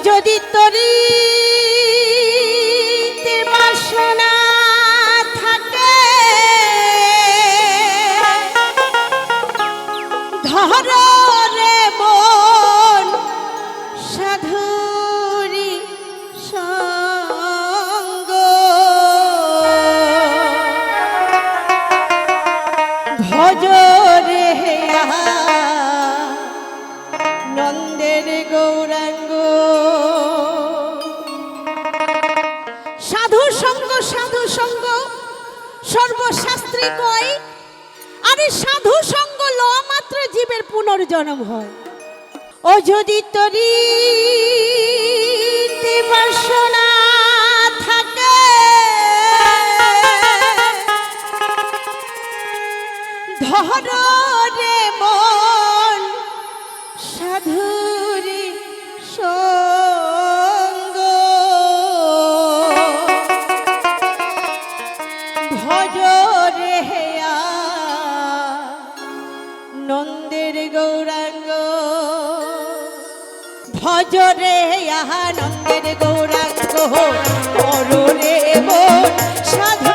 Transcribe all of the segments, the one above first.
যদি তরি বাসনা থাকে ধরা সর্বশাস্ত্রী কয় আরে সাধু সঙ্গ ল মাত্র জীবের পুনর্জন্ম হয়। ও যদি তরি থাকে। ধর ভজরে আনন্দের গৌরাঙ্গ হো করো রে মন সাধ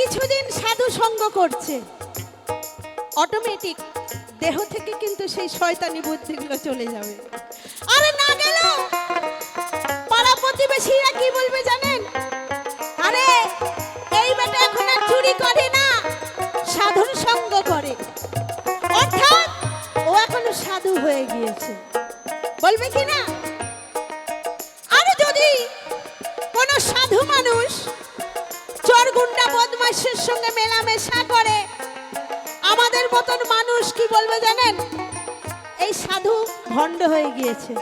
কিছুদিন সাধু সঙ্গ করছে। অটোমেটিক দেহ থেকে কিন্তু সেই শয়তানি বুদ্ধিগুলো চলে যাবে। আরে না গেল! পাড়া প্রতিবেশীরা কি বলবে জানেন? আরে, এই বেটা এখন আর চুরি করে না সাধুর সঙ্গ করে। অর্থাৎ ও এখন সাধু হয়ে গিয়েছে। বলবে কি না? আর যদি কোনো সাধু মানুষ চোর গুন্ডা বদমাশের সঙ্গে মেলামেশা করে। আমাদের মতন মানুষ কি বলবে জানেন? এই সাধু ভণ্ড হয়ে গিয়েছে।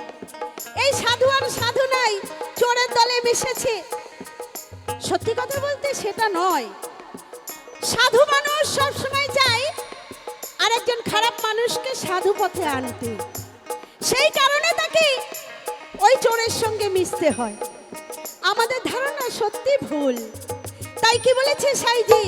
এই সাধু আর সাধু নাই, চোরের দলে মিশেছে। সত্যি কথা বলতে সেটা নয়। সাধু মানুষ সবসময় চায় আরেকজন খারাপ মানুষকে সাধু পথে আনতে। সেই কারণে তাকে ওই চোরের সঙ্গে মিশতে হয়। আমাদের ধারণা সত্যি ভুল। তাই কি বলেছে সাইজি?